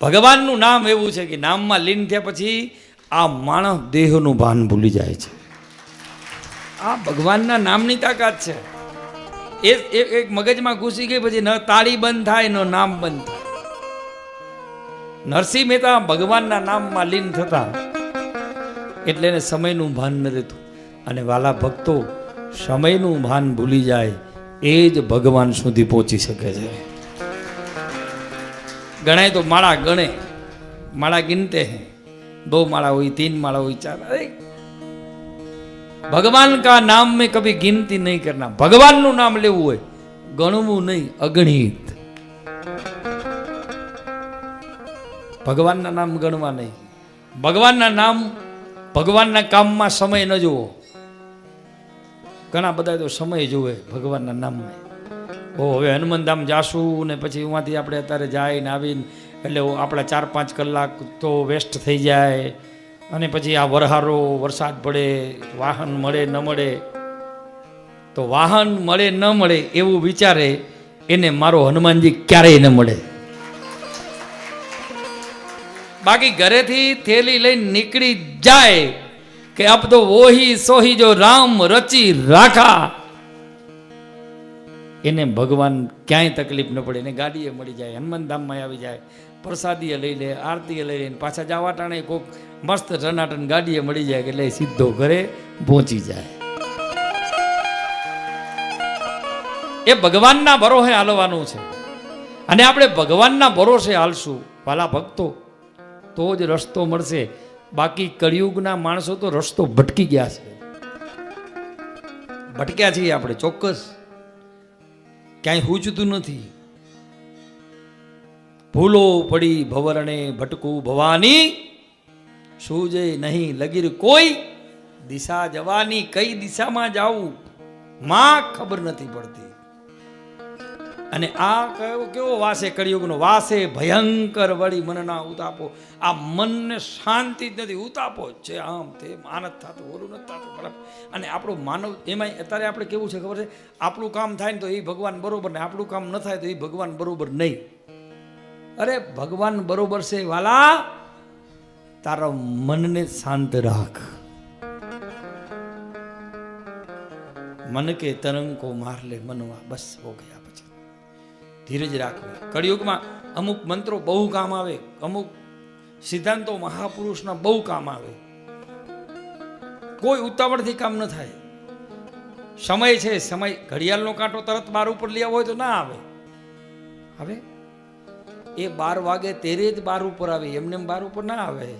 ભગવાનનું નામ એવું છે કે નામમાં લીન થયા પછી આ માણસ દેહનું ભાન ભૂલી જાય છે. આ ભગવાનના નામની તાકાત છે. એ એક મગજમાં ઘૂસી ગઈ પછી ન તાળી બંધ થાય, ન નામ બંધ થાય. નરસિંહ મહેતા ભગવાનના નામમાં લીન થતા એટલે એને સમયનું ભાન ન રહેતું. અને વાલા ભક્તો, સમયનું ભાન ભૂલી જાય, એ જ ભગવાન સુધી પહોંચી શકે છે. गणाए तो माड़ा गणे माड़ा गिनते हैं दो माड़ा हुई तीन माड़ा हुई चार अरे भगवान का नाम में कभी गिनती नहीं करना भगवान નું નામ લેવું હોય ગણવું નહીં અગણિત ભગવાનના નામ ગણવા નહીં ભગવાનના નામ ભગવાનના કામમાં સમય ન જુઓ ઘણા બધા તો સમય જુએ ભગવાનના નામમાં ઓ, હવે હનુમાનધામ જાશું ને પછી ઉમાંથી આપણે અત્યારે જઈને આવીને, એટલે આપણા ચાર પાંચ કલાક તો વેસ્ટ થઈ જાય. અને પછી આ વરહારો, વરસાદ પડે, વાહન મળે, ન મળે. તો વાહન મળે, ન મળે એવું વિચારે, એને મારો હનુમાનજી ક્યારેય ન મળે. બાકી ઘરેથી થેલી લઈને નીકળી જાય કે અબ તો વોહી સોહી જો રામ રચી રાખા. એને ભગવાન ક્યાંય તકલીફ ન પડે, એને ગાડીએ મળી જાય, હનુમાનધામમાં આવી જાય પ્રસાદીએ લઈ લે આરતીએ લઈ લે પાછા જવા ટાણે કોક મસ્ત ટનાટન ગાડીએ મળી જાય એટલે સીધો ઘરે પહોંચી જાય. એ ભગવાનના ભરોસે હાલવાનું છે. અને આપણે ભગવાનના ભરોસે હાલશું. વાલા ભક્તો, તો જ રસ્તો મળશે. બાકી કળિયુગના માણસો તો રસ્તો ભટકી ગયા છે. ભટક્યા છીએ આપણે ચોક્કસ. ક્યાંય હૂચતું નથી. ભૂલો પડી ભવરણે ભટકું ભવાની, સૂજે નહીં લગીર કોઈ, દિશા જવાની કઈ દિશામાં જાવું, માં ખબર નથી પડતી. અને આ કયો કેવો વાસે કળિયુગનો વાસે ભયંકર વળી મનના ઉતાપો. આ મનને શાંતિ જ નથી. ઉતાપો જ છે. આમ તે આનંદ થતો, ઓલું નથી થતું અને આપણું માનવ એમાં અત્યારે આપણે કેવું છે ખબર છે? આપણું કામ થાય ને તો એ ભગવાન બરોબર ને આપણું કામ ન થાય તો એ ભગવાન બરોબર નહીં. અરે, ભગવાન બરોબર છે વાલા, તારા મનને શાંત રાખ. મન કે તરંગ કો માર લે મનવા, બસ હો ગયા પછી. ધીરજ રાખવી કળિયુગમાં અમુક મંત્રો બહુ કામ આવે, અમુક સિદ્ધાંતો મહાપુરુષના બહુ કામ આવે. કોઈ ઉતાવળથી કામ ન થાય. સમય છે, સમય. ઘડિયાળનો કાંટો તરત બાર ઉપર લઈ હોય તો ના આવે. હવે એ બાર વાગે તેરે જ બાર ઉપર આવે. એમને એમ બાર ઉપર ના આવે.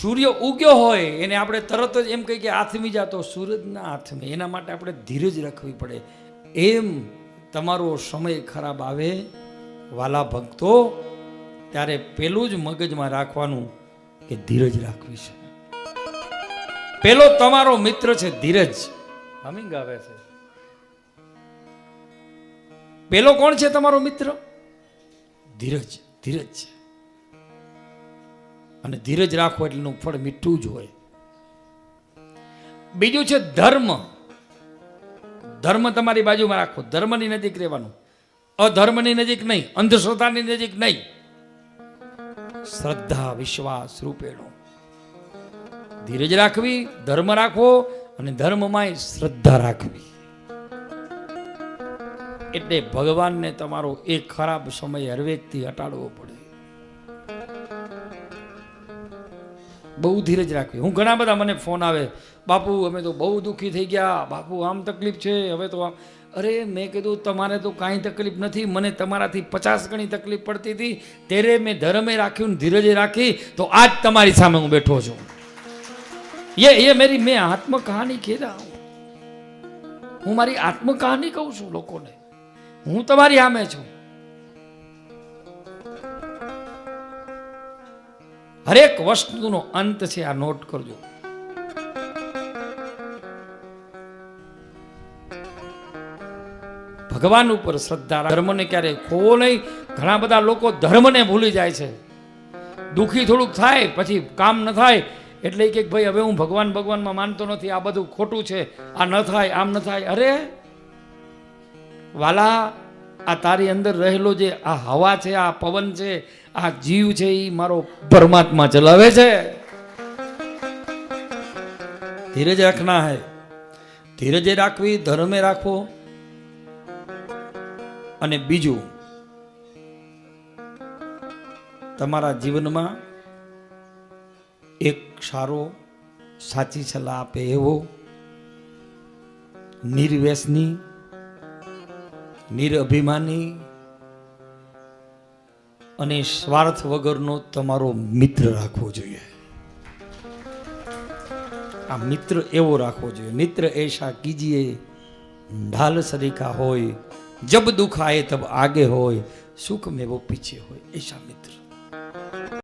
સૂર્ય ઉગ્યો હોય, એને આપણે તરત જ એમ કહીએ કે આથમી જાતો સૂરજના ના એના માટે આપણે ધીરજ રાખવી પડે. એમ તમારો સમય ખરાબ આવે વાલા ભક્તો, ત્યારે પેલું જ મગજમાં રાખવાનું કે ધીરજ રાખવી છે. પેલો તમારો મિત્ર છે ધીરજ. હમિંગ આવે છે. પેલો કોણ છે તમારો મિત્ર? ધીરજ ધીરજ. છે અને ધીરજ રાખો એટલેનું ફળ મીઠું જ હોય. બીજું છે ધર્મ. ધર્મ તમારી બાજુમાં રાખો. ધર્મની નજીક રહેવાનું. અધર્મની નજીક નહીં. અંધશ્રદ્ધાની નજીક નહીં. શ્રદ્ધા, વિશ્વાસ રૂપેણો. ધીરજ રાખવી, ધર્મ રાખવો અને ધર્મમાં શ્રદ્ધા રાખવી. એટલે ભગવાનને તમારો એક ખરાબ સમય હરવેકથી હટાડવો પડે. બહુ ધીરજ રાખવી. હું ઘણા બધા મને ફોન આવે, બાપુ, અમે તો બહુ દુઃખી થઈ ગયા. બાપુ, આમ તકલીફ છે. હવે તો આમ અરે, મેં કીધું, તમારે તો કાંઈ તકલીફ નથી. મને તમારાથી પચાસ ગણી તકલીફ પડતી હતી. ત્યારે મેં ધર્મે રાખ્યું ને ધીરજે રાખી. તો આજ તમારી સામે હું બેઠો છું. એ એ મેરી, મેં આત્મકહાની કહેતા હું મારી આત્મકહાની કહું છું લોકોને. હું તમારી સામે છું. હરેક વસ્તુનો અંત છે આ નોટ કરજો. ભગવાન ઉપર શ્રદ્ધા ધર્મને ક્યારે ખોવો નહીં. ઘણા બધા લોકો ધર્મને ભૂલી જાય છે. દુઃખી થોડુંક થાય, પછી કામ ન થાય. એટલે કે ભાઈ, હવે હું ભગવાન ભગવાનમાં માનતો નથી. આ બધું ખોટું છે. આ ન થાય, આમ ન થાય. અરે, વાલા, આ તારી અંદર રહેલો જે આ હવા છે, આ પવન છે, આ જીવ છે એ મારો પરમાત્મા ચલાવે છે. ધીરજ રાખના હે. ધીરજે રાખવી, ધર્મે રાખવો. અને બીજું, તમારા જીવનમાં એક સારો, સાચી સલાહ આપે એવો નિર્વ્યસની નિરઅભિમાની અને સ્વાર્થ વગરનો તમારો મિત્ર રાખવો જોઈએ. આ મિત્ર એવો રાખવો જોઈએ. મિત્ર એશા કીજીએ ઢાલ સરીકા હોય જબ દુઃખ આયે તબ આગે હોય સુખ મેવો પીછે હોય એસા મિત્ર.